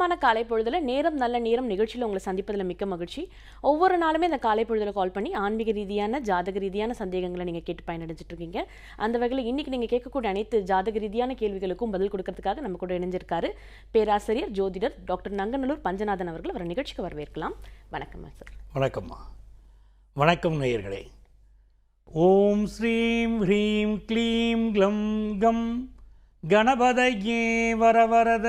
உற்சாகமான காலை பொழுதில் நேரம் நல்ல நேரம் நிகழ்ச்சியில் உங்களை சந்திப்பதில் மிக்க மகிழ்ச்சி. ஒவ்வொரு நாளுமே இந்த காலை பொழுதில் கால் பண்ணி ஆன்மீக ரீதியான ஜாதக ரீதியான சந்தேகங்களை நீங்கள் கேட்டு பயனடைஞ்சிட்டு இருக்கீங்க. அந்த வகையில் இன்றைக்கி நீங்கள் கேட்கக்கூடிய அனைத்து ஜாதக ரீதியான கேள்விகளுக்கும் பதில் கொடுக்கறதுக்காக நம்ம கூட இணைஞ்சிருக்காரு பேராசிரியர் ஜோதிடர் டாக்டர் நங்கநல்லூர் பஞ்சநாதன் அவர்கள். வர நிகழ்ச்சிக்கு வரவேற்கலாம். வணக்கம் சார். வணக்கம்மா. வணக்கம் நேயர்களே. ஓம் ஸ்ரீம் ஹ்ரீம் க்ளீம் க்ளம் கம். கணபதயே வரவரத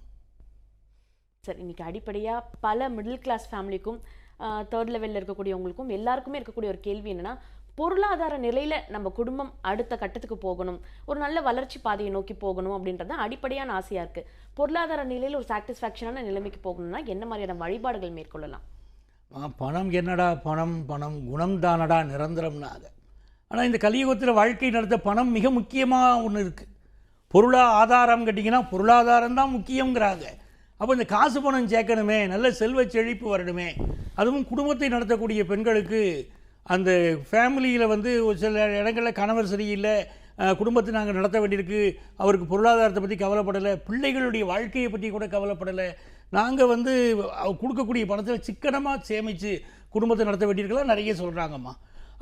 சார் இன்னைக்கு அடிப்படையாக பல மிடில் கிளாஸ் ஃபேமிலிக்கும் தேர்ட் லெவலில் இருக்கக்கூடியவங்களுக்கும் எல்லாருக்குமே இருக்கக்கூடிய ஒரு கேள்வி என்னென்னா பொருளாதார நிலையில் நம்ம குடும்பம் அடுத்த கட்டத்துக்கு போகணும். ஒரு நல்ல வளர்ச்சி பாதையை நோக்கி போகணும் அப்படின்றது தான் அடிப்படையான ஆசையாக இருக்குது பொருளாதார நிலையில் ஒரு சாட்டிஸ்ஃபேக்ஷனான நிலைமைக்கு போகணும்னா என்ன மாதிரியான வழிபாடுகள் மேற்கொள்ளலாம்? பணம் என்னடா பணம்? பணம் குணம் தானடா நிரந்தரம்னாக ஆனால் இந்த கலியுகத்தில் வாழ்க்கை நடத்த பணம் மிக முக்கியமாக ஒன்று இருக்குது பொருளா ஆதாரம் கேட்டிங்கன்னா பொருளாதாரம் தான் முக்கியங்கிறாங்க அப்போ இந்த காசு பணம் சேர்க்கணுமே நல்ல செல்வ செழிப்பு வரணுமே. அதுவும் குடும்பத்தை நடத்தக்கூடிய பெண்களுக்கு அந்த ஃபேமிலியில் வந்து ஒரு சில இடங்களில் கணவர் சரியில்லை குடும்பத்தை நாங்கள் நடத்த வேண்டியிருக்கு அவருக்கு பொருளாதாரத்தை பற்றி கவலைப்படலை பிள்ளைகளுடைய வாழ்க்கையை பற்றி கூட கவலைப்படலை. நாங்கள் வந்து கொடுக்கக்கூடிய பணத்தில் சிக்கனமாக சேமித்து குடும்பத்தை நடத்த வேண்டியிருக்கலாம் நிறைய சொல்கிறாங்கம்மா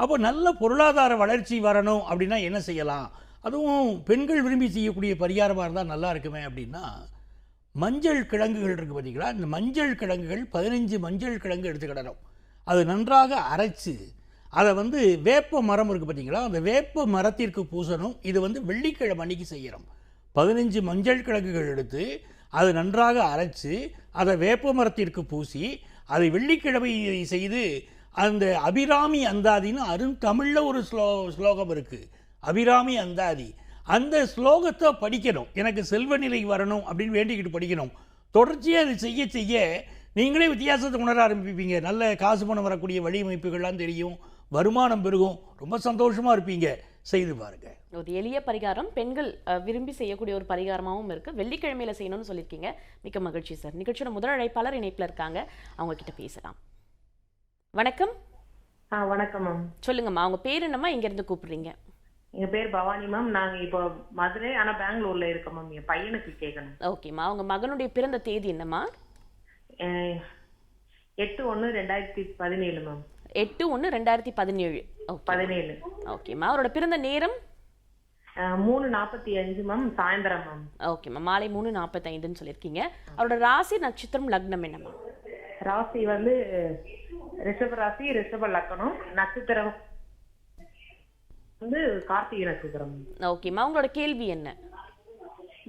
அப்போ நல்ல பொருளாதார வளர்ச்சி வரணும் அப்படின்னா என்ன செய்யலாம்? அதுவும் பெண்கள் விரும்பி செய்யக்கூடிய பரிகாரமாக இருந்தால் நல்லா இருக்குமே அப்படின்னா மஞ்சள் கிழங்குகள் இருக்குது பார்த்தீங்களா இந்த மஞ்சள் கிழங்குகள் பதினஞ்சு மஞ்சள் கிழங்கு எடுத்துக்கிடணும். அது நன்றாக அரைச்சு அதை வந்து வேப்ப மரம் இருக்குது பார்த்தீங்களா அந்த வேப்ப மரத்திற்கு பூசணும். இது வந்து வெள்ளிக்கிழமை அன்னைக்கு செய்கிறோம் பதினஞ்சு மஞ்சள் கிழங்குகள் எடுத்து அதை நன்றாக அரைச்சு அதை வேப்ப மரத்திற்கு பூசி அதை வெள்ளிக்கிழமை செய்து அந்த அபிராமி அந்தாதின்னு அருந்தமிழில் ஒரு ஸ்லோ ஸ்லோகம் இருக்குது அபிராமி அந்தாதி. அந்த ஸ்லோகத்தை படிக்கணும். எனக்கு செல்வ நிலை வரணும் அப்படின்னு வேண்டிக்கிட்டு படிக்கணும். தொடர்ச்சியாக அதை செய்ய செய்ய நீங்களே வித்தியாசத்தை உணர ஆரம்பிப்பீங்க. நல்ல காசு பணம் வரக்கூடிய வழியமைப்புகள்லாம் தெரியும். வருமானம் பெருகும். ரொம்ப சந்தோஷமாக இருப்பீங்க. செய்து பாருங்கள் ஒரு எளிய பரிகாரம். பெண்கள் விரும்பி செய்யக்கூடிய ஒரு பரிகாரமாகவும் இருக்கு. வெள்ளிக்கிழமையில செய்யணும்னு சொல்லியிருக்கீங்க. மிக்க மகிழ்ச்சி சார். நிகழ்ச்சியோட முதல் அழைப்பாளர் இணைப்புல இருக்காங்க. அவங்க கிட்ட பேசலாம். வணக்கம். ஆ வணக்கம் மேம். சொல்லுங்கம்மா. அவங்க பேர் என்னம்மா? இங்க இருந்து கூப்பிடுறீங்க. எங்க பேர் பவானி மேம் நாங்க இப்போ மதுரை ஆனா பெங்களூர்ல இருக்கோம் மேம் என் பையனுக்கு கேட்கணும் ஓகேம்மா அவங்க மகனுடைய பிறந்த தேதி என்னம்மா எட்டு ஒண்ணு ரெண்டாயிரத்தி பதினேழு மேம் எட்டு ஒன்று ரெண்டாயிரத்தி பதினேழு. ஓகே பதினேழு. ஓகேம்மா அவரோட பிறந்த நேரம்? மூணு நாற்பத்தி அஞ்சு மேம் சாயந்தரம் மேம் ஓகேம்மா மாலை மூணு நாற்பத்தைந்துன்னு சொல்லியிருக்கீங்க. அவரோட ராசி நட்சத்திரம் லக்னம் என்னம்மா ராசி வந்து ரிஷப ராசி ரிஷப லக்கணம் நட்சத்திரம் வந்து கார்த்திகை நட்சத்திரம். ஓகேம்மா அவங்களோட கேள்வி என்ன?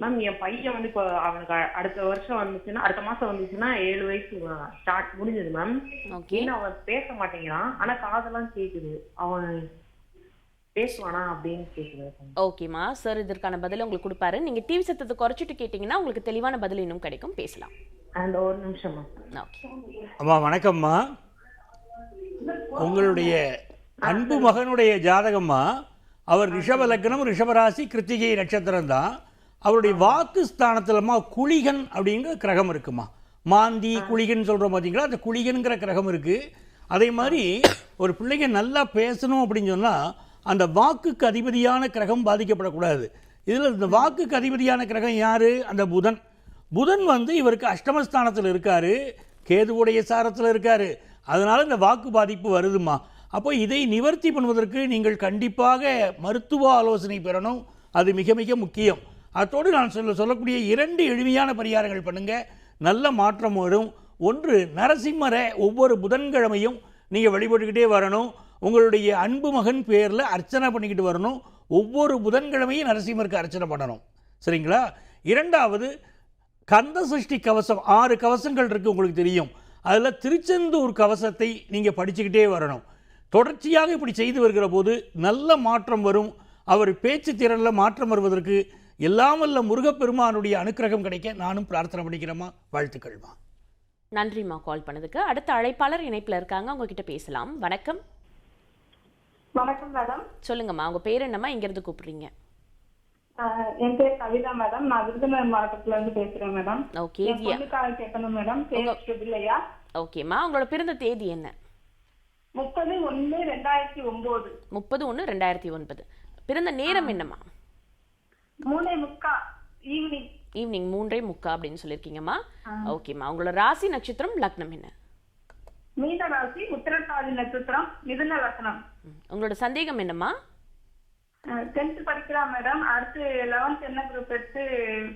மேம் என் பையன் வந்து இப்போ அவனுக்கு அடுத்த வருஷம் வந்துச்சுன்னா அடுத்த மாசம் வந்துச்சுன்னா ஏழு வயசு ஸ்டார்ட் முடிஞ்சது மேம் ஓகே இன்னும் அவன் பேச மாட்டேங்கிறான். ஆனா காதெல்லாம் கேக்குது. அவன் பேசுவானா அப்படின்னு கேக்குது. ஓகேம்மா சார் இதற்கான பதில் உங்களுக்கு கொடுப்பாரு. நீங்க டிவி சத்தத்தை குறைச்சிட்டு கேட்டிங்கன்னா உங்களுக்கு தெளிவான பதில் இன்னும் கிடைக்கும். பேசலாம். அந்த ஒரு நிமிஷம் மேம் ஓகே அம்மா வணக்கம்மா உங்களுடைய அன்பு மகனுடைய ஜாதகம்மா அவர் ரிஷப லக்னம் ரிஷபராசி கிருத்திகை நட்சத்திரம் தான். அவருடைய வாக்கு ஸ்தானத்திலம்மா குளிகன் அப்படிங்கிற கிரகம் இருக்குமா? மாந்தி குளிகன் சொல்கிறோம் பார்த்தீங்களா அந்த குளிகன்கிற கிரகம் இருக்குது அதே மாதிரி ஒரு பிள்ளைங்க நல்லா பேசணும் அப்படின்னு சொன்னால் அந்த வாக்குக்கு அதிபதியான கிரகம் பாதிக்கப்படக்கூடாது. இதில் இந்த வாக்குக்கு அதிபதியான கிரகம் யார்? அந்த புதன். புதன் வந்து இவருக்கு அஷ்டமஸ்தானத்தில் இருக்காரு. கேதுவுடைய சாரத்தில் இருக்காரு. அதனால இந்த வாக்கு பாதிப்பு வருதுமா அப்போ இதை நிவர்த்தி பண்ணுவதற்கு நீங்கள் கண்டிப்பாக மருத்துவ ஆலோசனை பெறணும். அது மிக மிக முக்கியம். அத்தோடு நான் சொல்ல சொல்லக்கூடிய இரண்டு எளிமையான பரிகாரங்கள் பண்ணுங்க. நல்ல மாற்றம் வரும். ஒன்று நரசிம்மரை ஒவ்வொரு புதன்கிழமையும் நீங்கள் வழிபட்டுக்கிட்டே வரணும். உங்களுடைய அன்பு மகன் பேரில் அர்ச்சனை பண்ணிக்கிட்டு வரணும். ஒவ்வொரு புதன்கிழமையும் நரசிம்மருக்கு அர்ச்சனை பண்ணணும். சரிங்களா? இரண்டாவது கந்த சஷ்டி கவசம். ஆறு கவசங்கள் இருக்குது உங்களுக்கு தெரியும். அதில் திருச்செந்தூர் கவசத்தை நீங்கள் படிச்சுக்கிட்டே வரணும். தொடர்ச்சியாக இப்படி செய்து வருகிற போது நல்ல மாற்றம் வரும். அவர் பேச்சு திறனில் மாற்றம் வருவதற்கு எல்லாம் வல்ல முருகப்பெருமானுடைய அனுக்கிரகம் கிடைக்க நானும் பிரார்த்தனை பண்ணிக்கிறேம்மா. வாழ்த்துக்கள்மா. நன்றிம்மா கால் பண்ணதுக்கு. அடுத்த அழைப்பாளர் இணைப்புல இருக்காங்க. உங்ககிட்ட பேசலாம். வணக்கம். வணக்கம் மேடம். சொல்லுங்கம்மா. உங்க பேர் என்னம்மா? இங்க இருந்து கூப்பிடுறீங்க என் பேர் கவிதா மேடம். நான் விருதுநகர் மாவட்டத்துல இருந்து பேசுறேன் மேடம். ஓகே கேட்கணும் மேடம். பேர் ஓகேம்மா உங்களோட பிறந்த தேதி என்ன? முப்பது ஒண்ணு ரெண்டாயிரத்தி ஒன்பது முப்பது ஒன்று ரெண்டாயிரத்தி ஒன்பது. பிறந்த நேரம் என்னம்மா? மூணே முக்கா ஈவினிங். ஈவினிங் மூன்றே முக்கா அப்படின்னு சொல்லியிருக்கீங்கம்மா. ஓகேம்மா. உங்களோட ராசி நட்சத்திரம் லக்னம் என்ன? மீன ராசி உத்திரட்டாதி நட்சத்திரம் மிதுன லக்னம். உங்களோட சந்தேகம் என்னம்மா? டென்த் படிக்கலாம் மேடம் அடுத்து லெவன்த் என்ன குரூப் எடுத்து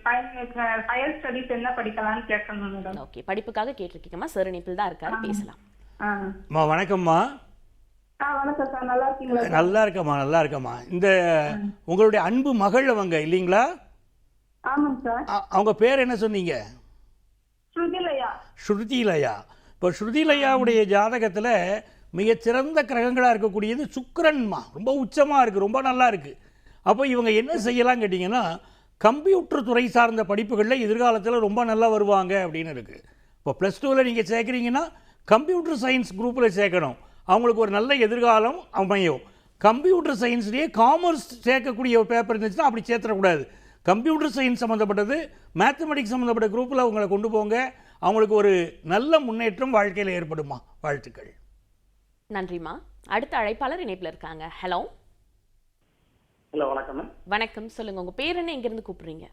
ஹையர் ஸ்டடிஸ் என்ன படிக்கலாம்னு கேட்கணும் மேடம் ஓகே. படிப்புக்காக கேட்டிருக்கீங்கம்மா. சார் இணைப்பில் தான் இருக்காரு. பேசலாம். அம்மா வணக்கம்மா. நல்லா இருக்கம்மா நல்லா இருக்கம்மா. இந்த உங்களுடைய அன்பு மகள் அவங்க இல்லைங்களா அவங்க பேர் என்ன சொன்னீங்க? ஸ்ருதிலயா. இப்போ ஸ்ருதிலயாவுடைய ஜாதகத்தில் மிகச்சிறந்த கிரகங்களாக இருக்கக்கூடியது சுக்கிரன்மா. ரொம்ப உச்சமாக இருக்குது ரொம்ப நல்லா இருக்குது அப்போ இவங்க என்ன செய்யலாம் கேட்டிங்கன்னா கம்ப்யூட்டர் துறை சார்ந்த படிப்புகளில் எதிர்காலத்தில் ரொம்ப நல்லா வருவாங்க அப்படின்னு இருக்குது இப்போ ப்ளஸ் டூவில் நீங்கள் சேர்க்குறீங்கன்னா கம்ப்யூட்டர் சயின்ஸ் குரூப்பில் சேர்க்கணும். அவங்களுக்கு ஒரு நல்ல எதிர்காலம் அமையும். கம்ப்யூட்டர் சயின்ஸ்லேயே காமர்ஸ் சேர்க்கக்கூடிய ஒரு பேப்பர் இருந்துச்சுன்னா அப்படி சேர்த்துடக்கூடாது. கம்ப்யூட்டர் சயின்ஸ் சம்மந்தப்பட்டது மேத்தமெட்டிக்ஸ் சம்மந்தப்பட்ட குரூப்பில் அவங்களை கொண்டு போங்க. அவங்களுக்கு ஒரு நல்ல முன்னேற்றம் வாழ்க்கையில் ஏற்படுமா? வாழ்த்துக்கள். நன்றிம்மா. அடுத்த அழைப்பாளர் இணைப்பில் இருக்காங்க. ஹலோ. ஹலோ வணக்கம் மேம். வணக்கம். சொல்லுங்க. உங்க பேர் என்ன? இங்க இருந்து கூப்பிடுறீங்க?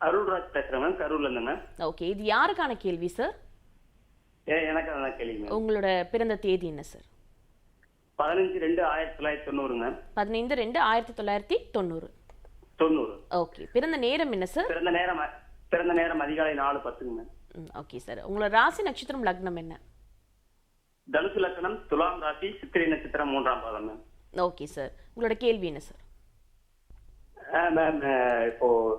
அருள்ராஜ் பேசுறேன் மேம். கரூர்ல இருந்து மேம். ஓகே. இது யாருக்கான கேள்வி சார் எனக்கு அதான் கேள்வி உங்களோட பிறந்த தேதி என்ன சார்? பதினஞ்சு ரெண்டு ஆயிரத்தி தொள்ளாயிரத்தி தொண்ணூறு மேம். பதினைந்து ரெண்டு ஆயிரத்தி தொள்ளாயிரத்தி தொண்ணூறு. தொண்ணூறு. ஓகே. பிறந்த நேரம் என்ன சார்? பிறந்த நேரம் பிறந்த நேரம் அதிகாலை நாலு பத்துங்க ஓகே சார். உங்களோட ராசி நட்சத்திரம் லக்னம் என்ன? தனுசு லக்னம் துலாம் ராசி சித்திரை நட்சத்திரம் மூன்றாம் பாதம் மேம். Okay sir. உங்களோட கேள்வி என்ன சார்? மேம் இப்போ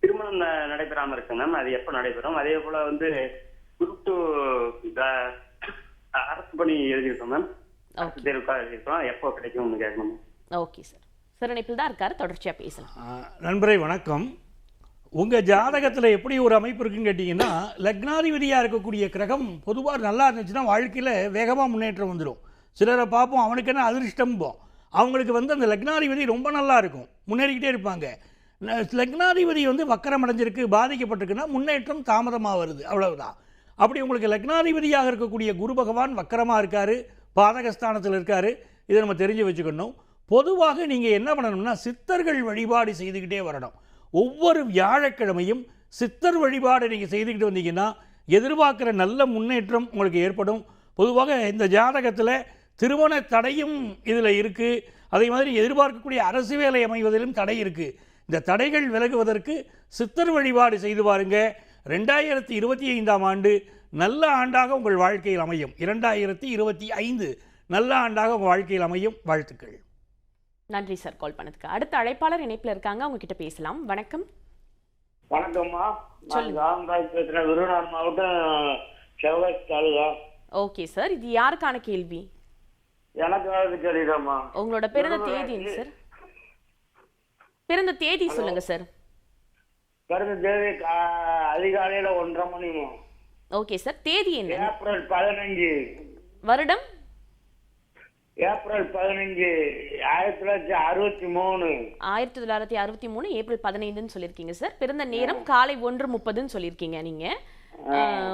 திருமணம் ந- நடைபெறாம இருக்கு மேம். அது எப்போ நடைபெறும்? அதே போல வந்து குரூப் டூ அரசு பணி எழுதியிருக்கோம் மேம். அரசு தேர்வுக்காக எழுதியிருக்கோம். எப்போ கிடைக்கும்னு கேட்கணும். ஓகே சார் சார் இணைப்பில் தான் இருக்காரு. தொடர்ச்சியா பேசலாம். நண்பரே வணக்கம். உங்கள் ஜாதகத்தில் எப்படி ஒரு அமைப்பு இருக்குன்னு கேட்டிங்கன்னா லக்னாதிபதியாக இருக்கக்கூடிய கிரகம் பொதுவாக நல்லா இருந்துச்சுன்னா வாழ்க்கையில் வேகமாக முன்னேற்றம் வந்துடும் சிலரை பார்ப்போம் அவனுக்கு என்ன அதிர்ஷ்டம்போம் அவங்களுக்கு வந்து அந்த லக்னாதிபதி ரொம்ப நல்லா இருக்கும். முன்னேறிக்கிட்டே இருப்பாங்க. லக்னாதிபதி வந்து வக்கரம் அடைஞ்சிருக்கு பாதிக்கப்பட்டிருக்குன்னா முன்னேற்றம் தாமதமாக வருது. அவ்வளவுதான். அப்படி உங்களுக்கு லக்னாதிபதியாக இருக்கக்கூடிய குரு பகவான் வக்கரமாக இருக்கார் பாதகஸ்தானத்தில் இருக்கார். இதை நம்ம தெரிஞ்சு வச்சுக்கணும். பொதுவாக நீங்கள் என்ன பண்ணணும்னா சித்தர்கள் வழிபாடு செய்துக்கிட்டே வரணும். ஒவ்வொரு வியாழக்கிழமையும் சித்தர் வழிபாடு நீங்கள் செய்துக்கிட்டு வந்தீங்கன்னா எதிர்பார்க்குற நல்ல முன்னேற்றம் உங்களுக்கு ஏற்படும். பொதுவாக இந்த ஜாதகத்தில் திருமண தடையும் இதில் இருக்குது அதே மாதிரி எதிர்பார்க்கக்கூடிய அரசு வேலை அமைவதிலும் தடை இருக்குது இந்த தடைகள் விலகுவதற்கு சித்தர் வழிபாடு செய்து பாருங்கள் ரெண்டாயிரத்தி இருபத்தி ஐந்தாம் ஆண்டு நல்ல ஆண்டாக உங்கள் வாழ்க்கையில் அமையும். இரண்டாயிரத்தி இருபத்தி ஐந்து நல்ல ஆண்டாக உங்கள் வாழ்க்கையில் அமையும். வாழ்த்துக்கள். நன்றி சார் கால் பண்ணதுக்கு. அடுத்த அழைப்பாளர் இணைப்பில் இருக்காங்க. அவங்க கிட்ட பேசலாம். வணக்கம். வணக்கம்மா. ராமராஜ் பேசுறேன் விருதுநகர் மாவட்டம் செவ்வாய் தாலுகா. ஓகே சார் இது யாருக்கான கேள்வி? எனக்கு உங்களோட பிறந்த தேதி சார். பிறந்த தேதி சொல்லுங்க சார். பிறந்த தேதி அதிகாலையில ஒன்றரை மணிமா ஓகே சார் தேதி என்ன? ஏப்ரல் பதினஞ்சு. வருடம்? ஏப்ரல் பதினஞ்சு ஆயிரத்தி தொள்ளாயிரத்தி அறுபத்தி மூணு. ஆயிரத்தி தொள்ளாயிரத்தி அறுபத்தி மூணு ஏப்ரல் பதினைந்துன்னு சொல்லியிருக்கீங்க சார். பிறந்த நேரம் காலை ஒன்று முப்பதுன்னு சொல்லியிருக்கீங்க நீங்க.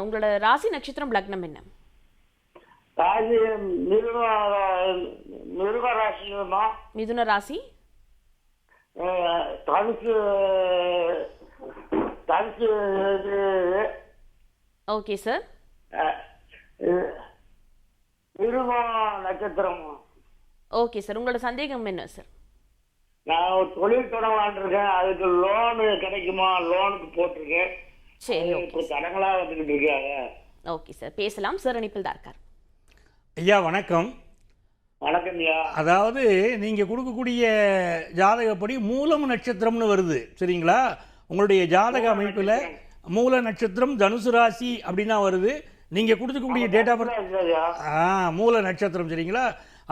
உங்களோட ராசி நட்சத்திரம் லக்னம் என்ன? ராசி மிருக மிருக ராசிமா மிதுன ராசி? தனுசு இது, ஓகே சார் நட்சத்திரமா. ஓகே சார் உங்களோட சந்தேகம் என்ன சார் நான் ஒரு தொழில் தொடங்கலான் இருக்கேன் அதுக்கு லோனு கிடைக்குமா? லோனுக்கு போட்டிருக்கேன். சரி இப்போ தடங்களா வந்துகிட்டு இருக்காங்க ஓகே சார் பேசலாம். சார் இணைப்பில் தான் இருக்கார். ஐயா வணக்கம். வணக்கம் ஐயா. அதாவது நீங்கள் கொடுக்கக்கூடிய ஜாதகப்படி மூலம் நட்சத்திரம்னு வருது. சரிங்களா? உங்களுடைய ஜாதக அமைப்பில் மூல நட்சத்திரம் தனுசு ராசி அப்படின்னா வருது. நீங்கள் கொடுத்துக்கக்கூடிய டேட் ஆஃப் பர்த் ஆ மூல நட்சத்திரம் சரிங்களா?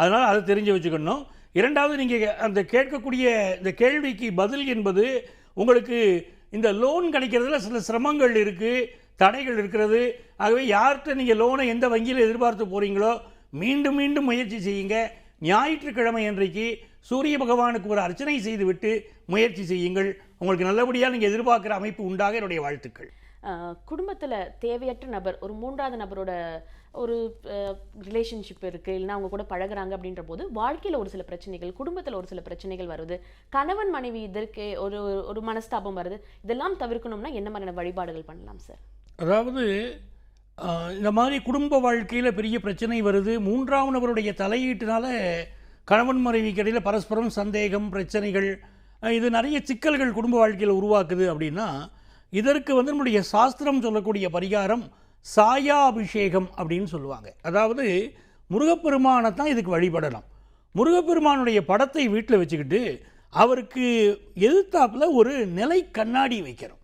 அதனால் அதை தெரிஞ்சு வச்சுக்கணும். இரண்டாவது நீங்கள் அந்த கேட்கக்கூடிய இந்த கேள்விக்கு பதில் என்பது உங்களுக்கு இந்த லோன் கிடைக்கிறதுல சில சிரமங்கள் இருக்குது தடைகள் இருக்கிறது. ஆகவே யார்கிட்ட நீங்கள் லோனை எந்த வங்கியில் எதிர்பார்த்து போகிறீங்களோ மீண்டும் மீண்டும் முயற்சி செய்யுங்க. ஞாயிற்றுக்கிழமை அன்றைக்கு சூரிய பகவானுக்கு ஒரு அர்ச்சனை செய்துவிட்டு முயற்சி செய்யுங்கள். உங்களுக்கு நல்லபடியாக நீங்கள் எதிர்பார்க்குற அமைப்பு உண்டாக என்னுடைய வாழ்த்துக்கள். குடும்பத்துல தேவையற்ற நபர் ஒரு மூன்றாவது நபரோட ஒரு ரிலேஷன்ஷிப் இருக்கு இல்லைன்னா அவங்க கூட பழகுறாங்க அப்படின்ற போது வாழ்க்கையில ஒரு சில பிரச்சனைகள் குடும்பத்துல ஒரு சில பிரச்சனைகள் வருது. கணவன் மனைவி இதற்கு ஒரு ஒரு மனஸ்தாபம் வருது. இதெல்லாம் தவிர்க்கணும்னா என்ன மாதிரியான வழிபாடுகள் பண்ணலாம் சார் அதாவது இந்த மாதிரி குடும்ப வாழ்க்கையில் பெரிய பிரச்சனை வருது. மூன்றாம் நபருடைய தலையீட்டினால கணவன் மனைவிக்கு இடையில் பரஸ்பரம் சந்தேகம் பிரச்சனைகள் இது நிறைய சிக்கல்கள் குடும்ப வாழ்க்கையில் உருவாக்குது அப்படின்னா இதற்கு வந்து நம்முடைய சாஸ்திரம் சொல்லக்கூடிய பரிகாரம் சாயா அபிஷேகம் அப்படின்னு சொல்லுவாங்க. அதாவது முருகப்பெருமானை தான் இதுக்கு வழிபடலாம் முருகப்பெருமானுடைய படத்தை வீட்டில் வச்சுக்கிட்டு அவருக்கு எதிர்த்தாப்பில் ஒரு நிலை கண்ணாடி வைக்கிறோம்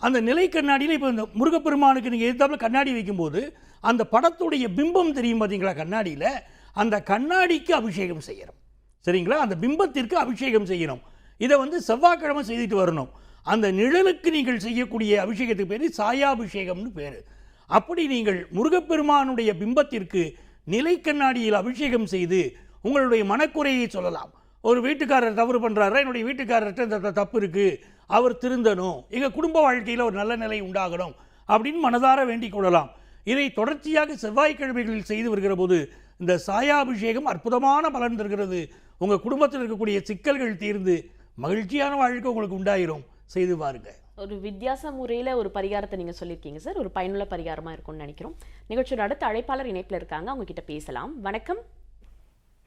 அந்த நிலை கண்ணாடியில் இப்போ இந்த முருகப்பெருமானுக்கு நீங்கள் எதிர்த்தாப்பில் கண்ணாடி வைக்கும்போது அந்த படத்துடைய பிம்பம் தெரியும் பார்த்தீங்களா கண்ணாடியில்? அந்த கண்ணாடிக்கு அபிஷேகம் செய்கிறோம் சரிங்களா? அந்த பிம்பத்திற்கு அபிஷேகம் செய்யணும். இதை வந்து செவ்வாய்க்கிழமை செய்துட்டு வரணும். அந்த நிழலுக்கு நீங்கள் செய்யக்கூடிய அபிஷேகத்துக்கு பேர் சாயாபிஷேகம்னு பேர். அப்படி நீங்கள் முருகப்பெருமானுடைய பிம்பத்திற்கு நிலை கண்ணாடியில் அபிஷேகம் செய்து உங்களுடைய மனக்குறையை சொல்லலாம். ஒரு வீட்டுக்காரர் தவறு பண்ணுறாரு என்னுடைய வீட்டுக்காரர்கிட்ட இந்த தப்பு இருக்குது அவர் திருந்தணும். எங்கள் குடும்ப வாழ்க்கையில் ஒரு நல்ல நிலை உண்டாகணும் அப்படின்னு மனதார வேண்டிக் கொள்ளலாம். இதை தொடர்ச்சியாக செவ்வாய்க்கிழமைகளில் செய்து வருகிற போது இந்த சாயாபிஷேகம் அற்புதமான பலன் தருகிறது. உங்கள் குடும்பத்தில் இருக்கக்கூடிய சிக்கல்கள் தீர்ந்து மகிழ்ச்சியான வாழ்க்கை உங்களுக்கு உண்டாயிரும். செய்து பாருங்க. ஒரு வித்தியாச முறையில ஒரு பரிகாரத்தை நீங்க சொல்லியிருக்கீங்க சார். ஒரு பயனுள்ள பரிகாரமா இருக்கும்னு நினைக்கிறோம். நிகழ்ச்சியோட அடுத்த அழைப்பாளர் இணைப்புல இருக்காங்க. அவங்க கிட்ட பேசலாம். வணக்கம்.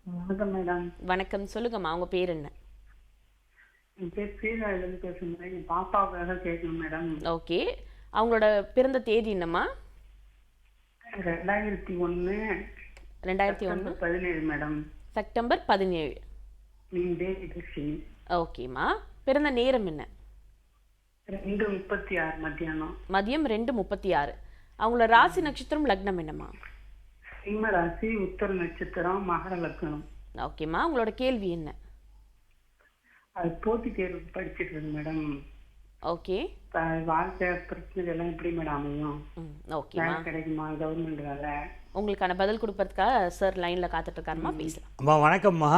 வணக்கம் மேடம். வணக்கம். சொல்லுங்கம்மா அவங்க பேர் என்ன? என் பேர் ஸ்ரீராயிலிருந்து பேசுகிறேன் என் பாப்பாவுக்காக கேட்கணும் மேடம். ஓகே. அவங்களோட பிறந்த தேதி என்னம்மா? ரெண்டாயிரத்தி ஒன்று ரெண்டாயிரத்தி ஒன்று பதினேழு மேடம். செப்டம்பர் பதினேழு. ஓகேம்மா. பிறந்த நேரம் என்ன? ரெண்டு முப்பத்தி ஆறு மத்தியானம். மதியம் ரெண்டு முப்பத்தி ஆறு அவங்களோட ராசி நட்சத்திரம் லக்னம் என்னம்மா? சிம்ம ராசி உத்தர நட்சத்திரம் மகர லக்னம். ஓகேம்மா. உங்களோட கேள்வி என்ன? அது போட்டி தேர்வு படிச்சிட்டு இருக்கு மேடம். ஓகே. வாழ்க்கை பிரச்சனைகள் எல்லாம் எப்படி மேடம் அமையும்? ம் ஓகேம்மா. வேலை கிடைக்குமா? கவர்மெண்ட் வேலை? உங்களுக்கான பதில் கொடுப்பதுக்காக சார் லைன்ல காத்துட்டு இருக்காருமா பேசலாம். அம்மா வணக்கம்மா.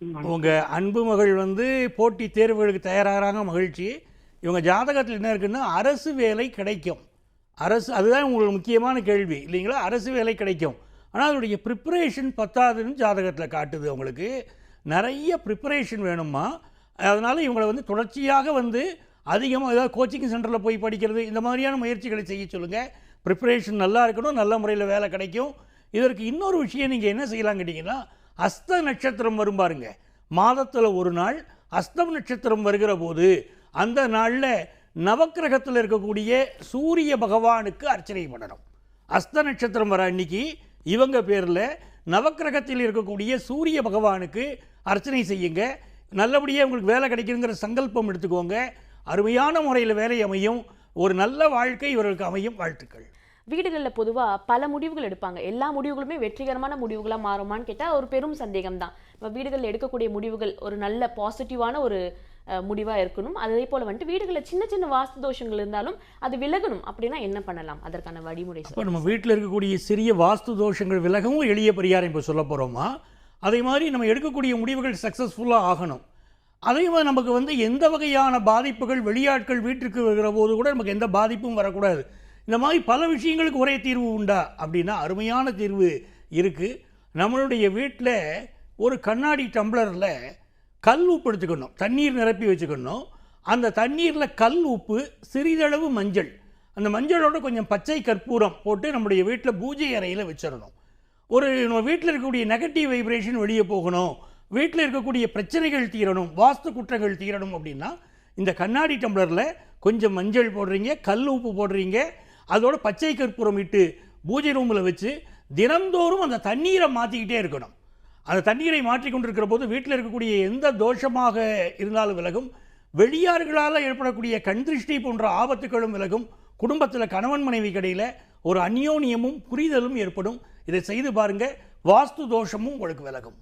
உங்கள் அன்பு மகள் வந்து போட்டி தேர்வுகளுக்கு தயாராகிறாங்க மகிழ்ச்சி. இவங்க ஜாதகத்தில் என்ன இருக்குன்னா அரசு வேலை கிடைக்கும். அரசு அதுதான் உங்களுக்கு முக்கியமான கேள்வி இல்லைங்களா? அரசு வேலை கிடைக்கும். ஆனால் அதனுடைய ப்ரிப்பரேஷன் பத்தாதுன்னு ஜாதகத்தில் காட்டுது உங்களுக்கு. நிறைய ப்ரிப்பரேஷன் வேணுமா அதனால் இவங்களை வந்து தொடர்ச்சியாக வந்து அதிகமாக ஏதாவது கோச்சிங் சென்டரில் போய் படிக்கிறது இந்த மாதிரியான முயற்சிகளை செய்ய சொல்லுங்கள் ப்ரிப்பரேஷன் நல்லா இருக்கணும் நல்ல முறையில் வேலை கிடைக்கும். இதற்கு இன்னொரு விஷயம் நீங்கள் என்ன செய்யலாம் கேட்டிங்கன்னா அஸ்த நட்சத்திரம் வரும் பாருங்க. மாதத்தில் ஒரு நாள் அஸ்தம் நட்சத்திரம் வருகிற போது அந்த நாளில் நவக்கிரகத்தில் இருக்கக்கூடிய சூரிய பகவானுக்கு அர்ச்சனை பண்ணணும். அஸ்த நட்சத்திரம் வர அன்னைக்கு இவங்க பேரில் நவக்கிரகத்தில் இருக்கக்கூடிய சூரிய பகவானுக்கு அர்ச்சனை செய்யுங்க. நல்லபடியாக உங்களுக்கு வேலை கிடைக்குங்கிற சங்கல்பம் எடுத்துக்கோங்க. அருமையான முறையில் வேலை அமையும். ஒரு நல்ல வாழ்க்கை இவர்களுக்கு அமையும். வாழ்த்துக்கள். வீடுகளில் பொதுவாக பல முடிவுகள் எடுப்பாங்க. எல்லா முடிவுகளுமே வெற்றிகரமான முடிவுகளாக மாறுமான்னு கேட்டால் ஒரு பெரும் சந்தேகம் தான் இப்போ வீடுகளில் எடுக்கக்கூடிய முடிவுகள் ஒரு நல்ல பாசிட்டிவான ஒரு முடிவாக இருக்கணும். அதே போல் வந்துட்டு வீடுகளில் சின்ன சின்ன வாஸ்து தோஷங்கள் இருந்தாலும் அது விலகணும். அப்படின்னா என்ன பண்ணலாம்? அதற்கான வழிமுறை இப்போ நம்ம வீட்டில் இருக்கக்கூடிய சிறிய வாஸ்து தோஷங்கள் விலகவும் எளிய பரிகாரம் இப்போ சொல்ல போகிறோமா அதே மாதிரி நம்ம எடுக்கக்கூடிய முடிவுகள் சக்ஸஸ்ஃபுல்லாக ஆகணும். அதே மாதிரி நமக்கு வந்து எந்த வகையான பாதிப்புகள் வெளியாட்கள் வீட்டிற்கு வருகிற போது கூட நமக்கு எந்த பாதிப்பும் வரக்கூடாது. இந்த மாதிரி பல விஷயங்களுக்கு ஒரே தீர்வு உண்டா அப்படின்னா அருமையான தீர்வு இருக்குது நம்மளுடைய வீட்டில் ஒரு கண்ணாடி டம்ளரில் கல் உப்பு எடுத்துக்கணும். தண்ணீர் நிரப்பி வச்சுக்கணும். அந்த தண்ணீரில் கல் உப்பு சிறிதளவு மஞ்சள். அந்த மஞ்சளோட கொஞ்சம் பச்சை கற்பூரம் போட்டு நம்முடைய வீட்டில் பூஜை அறையில் வச்சிடணும். ஒரு நம்ம வீட்டில் இருக்கக்கூடிய நெகட்டிவ் வைப்ரேஷன் வெளியே போகணும். வீட்டில் இருக்கக்கூடிய பிரச்சனைகள் தீரணும் வாஸ்து குற்றங்கள் தீரணும் அப்படின்னா இந்த கண்ணாடி டம்ளரில் கொஞ்சம் மஞ்சள் போடுறீங்க கல் உப்பு போடுறீங்க அதோட பச்சை கற்பூரம் இட்டு பூஜை ரூமில் வச்சு தினந்தோறும் அந்த தண்ணீரை மாற்றிக்கிட்டே இருக்கணும். அந்த தண்ணீரை மாற்றிக்கொண்டிருக்கிற போது வீட்டில் இருக்கக்கூடிய எந்த தோஷமாக இருந்தாலும் விலகும். வெளியார்களால் ஏற்படக்கூடிய கண் திருஷ்டி போன்ற ஆபத்துகளும் விலகும். குடும்பத்தில் கணவன் மனைவி கடையில் ஒரு அந்யோன்யமும் புரிதலும் ஏற்படும். இதை செய்து பாருங்க வாஸ்து தோஷமும் உங்களுக்கு விலகும்.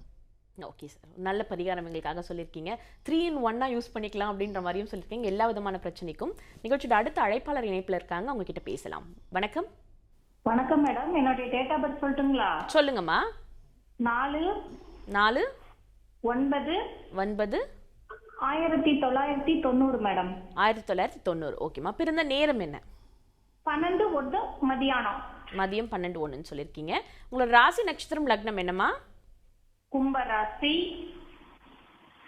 ஓகே சார் நல்ல பரிகாரம் எங்களுக்காக சொல்லியிருக்கீங்க. த்ரீ இன் ஒன்னாக யூஸ் பண்ணிக்கலாம் அப்படின்ற மாதிரியும் சொல்லியிருக்கீங்க. எல்லா விதமான பிரச்சனைக்கும். நிகழ்ச்சியோட அடுத்த அழைப்பாளர் இணைப்பில் இருக்காங்க. அவங்க கிட்ட பேசலாம். வணக்கம். வணக்கம் மேடம் என்னுடைய டேட் ஆஃப் பர்த் சொல்லட்டுங்களா? சொல்லுங்கம்மா. நாலு நாலு ஒன்பது ஒன்பது ஆயிரத்தி தொள்ளாயிரத்தி தொண்ணூறு மேடம் ஆயிரத்தி தொள்ளாயிரத்தி தொண்ணூறு. ஓகேம்மா பிறந்த நேரம் என்ன? பன்னெண்டு ஒன்று மதியானம். மதியம் பன்னெண்டு ஒன்றுன்னு சொல்லியிருக்கீங்க. உங்களோட ராசி நட்சத்திரம் லக்னம் என்னம்மா? கும்பராசி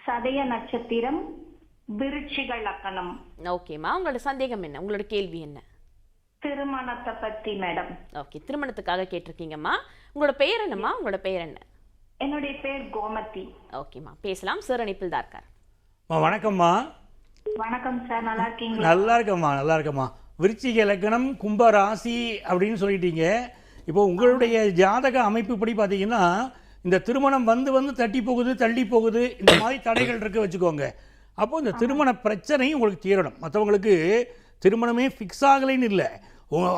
சதய நட்சத்திரம் விருச்சிக லக்கணம். ஓகேம்மா உங்களோட சந்தேகம் என்ன? உங்களோட கேள்வி என்ன? திருமணத்தை பத்தி மேடம். ஓகே திருமணத்துக்காக கேட்டிருக்கீங்கம்மா. உங்களோட பெயர் என்னம்மா? உங்களோட பெயர் என்ன? என்னுடைய பேர் கோமதி. ஓகேம்மா பேசலாம். சார் அணிப்பில் தான் இருக்கார். வணக்கம்மா. வணக்கம் சார் நல்லா இருக்கீங்களா? நல்லா இருக்கம்மா நல்லா இருக்கம்மா. விருச்சிக லக்னம் கும்ப ராசி அப்படின்னு சொல்லிட்டீங்க. இப்போ உங்களுடைய ஜாதக அமைப்புப்படி பார்த்தீங்கன்னா இந்த திருமணம் வந்து வந்து தட்டி போகுது தள்ளி போகுது இந்த மாதிரி தடைகள் இருக்க வச்சுக்கோங்க. அப்போ இந்த திருமண பிரச்சனையும் உங்களுக்கு தீரணும். மற்றவங்களுக்கு திருமணமே ஃபிக்ஸ் ஆகலைன்னு இல்லை.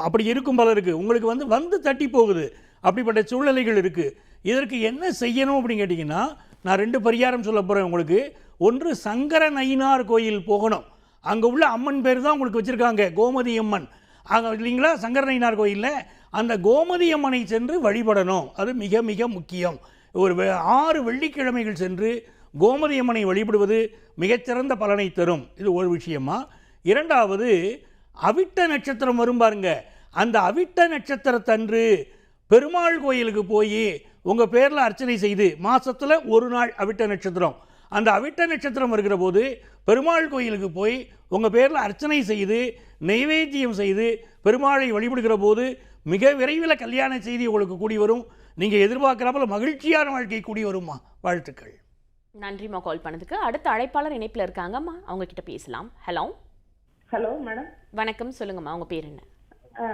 அப்படி இருக்கும் பலருக்கு உங்களுக்கு வந்து வந்து தட்டி போகுது. அப்படிப்பட்ட சூழ்நிலைகள் இருக்குது இதற்கு என்ன செய்யணும் அப்படின்னு கேட்டிங்கன்னா நான் ரெண்டு பரிகாரம் சொல்ல போகிறேன் உங்களுக்கு. ஒன்று சங்கர நயினார் கோயில் போகணும். அங்கே உள்ள அம்மன் பேர் தான் உங்களுக்கு வச்சுருக்காங்க கோமதி அம்மன். அங்கே இல்லைங்களா? சங்கர நயினார் கோயிலில் அந்த கோமதி அம்மனை சென்று வழிபடணும். அது மிக மிக முக்கியம். ஒரு வெ- ஆறு வெள்ளிக்கிழமைகள் சென்று கோமதியம்மனை வழிபடுவது மிகச்சிறந்த பலனை தரும். இது ஒரு விஷயமா? இரண்டாவது அவிட்ட நட்சத்திரம் வரும் பாருங்க. அந்த அவிட்ட நட்சத்திரத்தன்று பெருமாள் கோயிலுக்கு போய் உங்கள் பேரில் அர்ச்சனை செய்து மாதத்தில் ஒரு நாள் அவிட்ட நட்சத்திரம். அந்த அவிட்ட நட்சத்திரம் வருகிற போது பெருமாள் கோயிலுக்கு போய் உங்கள் பேரில் அர்ச்சனை செய்து நைவேத்தியம் செய்து பெருமாளை வழிபடுகிற போது மிக விரைவில் கல்யாண செய்தி உங்களுக்கு கூடி வரும். நீங்கள் எதிர்பார்க்குறாப்புல மகிழ்ச்சியான வாழ்க்கை கூடி வருமா வாழ்த்துக்கள் நன்றிம்மா கால் பண்ணதுக்கு. அடுத்த அழைப்பாளர் இணைப்பில் இருக்காங்கம்மா. அவங்க கிட்ட பேசலாம். ஹலோ. Hello madam. வணக்கம். சொல்லுங்கம்மா. உங்க பேர் என்ன?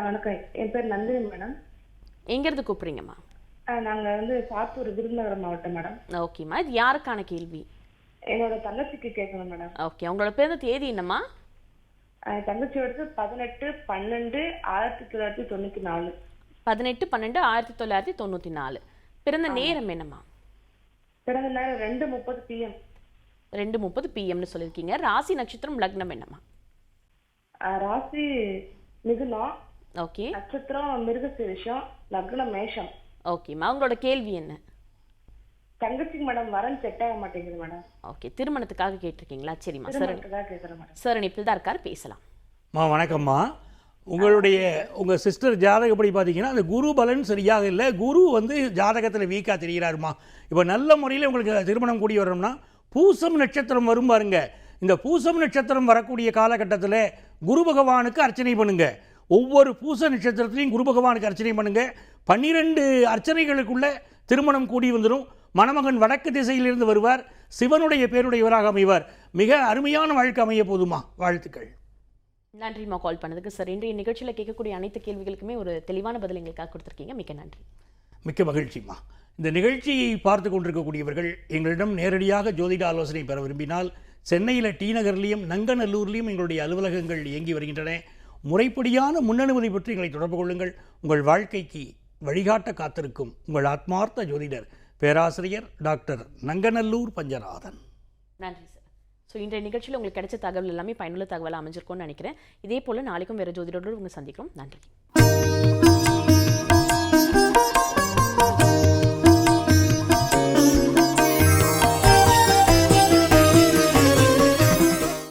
வணக்கம். என் பேர் நந்தினி மேடம். எங்கேருந்து கூப்பிடுறீங்கம்மா? நாங்க வந்து சாத்தூர் விருதுநகர் மாவட்டம் மேடம். ஓகேம்மா. இது யாருக்கான கேள்வி? என்னோட தங்கச்சிக்கு கேட்கணும் மேடம். ஓகே. உங்களோட பிறந்த தேதி என்னம்மா? என் தங்கச்சியோடது பதினெட்டு பன்னெண்டு ஆயிரத்தி தொள்ளாயிரத்தி தொண்ணூத்தி நாலு. பதினெட்டு பன்னெண்டு ஆயிரத்தி தொள்ளாயிரத்தி தொண்ணூற்றி நாலு. பிறந்த நேரம் என்னம்மா? பிறந்த நேரம் ரெண்டு முப்பது பிஎம் ரெண்டு முப்பது பிஎம்னு சொல்லியிருக்கீங்க. ராசி நட்சத்திரம் லக்னம் என்னம்மா? ராசி மிதுனம் ஓகே. நட்சத்திரம் மிருகசீரிஷம் லக்னம் மேஷம். ஓகேம்மா. உங்களோட கேள்வி என்ன? தங்கச்சிக்கு மேடம் வரன் செட் ஆக மாட்டேங்குது மேடம். ஓகே. திருமணத்துக்காக கேட்டிருக்கீங்களா? சரிம்மா. சார் திருமணத்துக்காக கேட்குறேன் மேடம். சார் இணைப்பில் தான் இருக்கார். பேசலாம். வணக்கம்மா. உங்களுடைய உங்கள் சிஸ்டர் ஜாதகப்படி பார்த்தீங்கன்னா அந்த குரு பலன் சரியாக இல்லை. குரு வந்து ஜாதகத்தில் வீக்காக தெரிகிறாருமா? இப்போ நல்ல முறையில் உங்களுக்கு திருமணம் கூடி வரணும்னா பூசம் நட்சத்திரம் வரும் பாருங்க. இந்த பூசம் நட்சத்திரம் வரக்கூடிய காலகட்டத்தில் குரு பகவானுக்கு அர்ச்சனை பண்ணுங்க. ஒவ்வொரு பூச நட்சத்திரத்திலையும் குரு பகவானுக்கு அர்ச்சனை பண்ணுங்க. பன்னிரெண்டு அர்ச்சனைகளுக்குள்ள திருமணம் கூடி வந்துடும் மணமகன் வடக்கு திசையிலிருந்து வருவார். சிவனுடைய பேருடையவராக அமைவார். மிக அருமையான வாழ்க்கை அமைய போதுமா? வாழ்த்துக்கள். நன்றிம்மா கால் பண்ணதுக்கு. சார் இன்றைய நிகழ்ச்சியில் கேட்கக்கூடிய அனைத்து கேள்விகளுக்குமே ஒரு தெளிவான பதில் எங்களுக்காக கொடுத்துருக்கீங்க. மிக்க நன்றி. மிக்க மகிழ்ச்சிம்மா. இந்த நிகழ்ச்சியை பார்த்து கொண்டிருக்கக்கூடியவர்கள் எங்களிடம் நேரடியாக ஜோதிட ஆலோசனை பெற விரும்பினால் சென்னையில் டி நகர்லேயும் நங்கநல்லூர்லேயும் எங்களுடைய அலுவலகங்கள் இயங்கி வருகின்றன. முறைப்படியான முன்னனுமதி பற்றி எங்களை தொடர்பு கொள்ளுங்கள். உங்கள் வாழ்க்கைக்கு வழிகாட்ட காத்திருக்கும் உங்கள் ஆத்மார்த்த ஜோதிடர் பேராசிரியர் டாக்டர் நங்கநல்லூர் பஞ்சநாதன். நன்றி சார் ஸோ இன்றைய நிகழ்ச்சியில் உங்களுக்கு கிடைச்ச தகவல் எல்லாமே பயனுள்ள தகவலாக அமைஞ்சிருக்கும்னு நினைக்கிறேன். இதே போல் நாளைக்கும் வேறு ஜோதிடரோடு உங்களை சந்திக்கிறோம். நன்றி.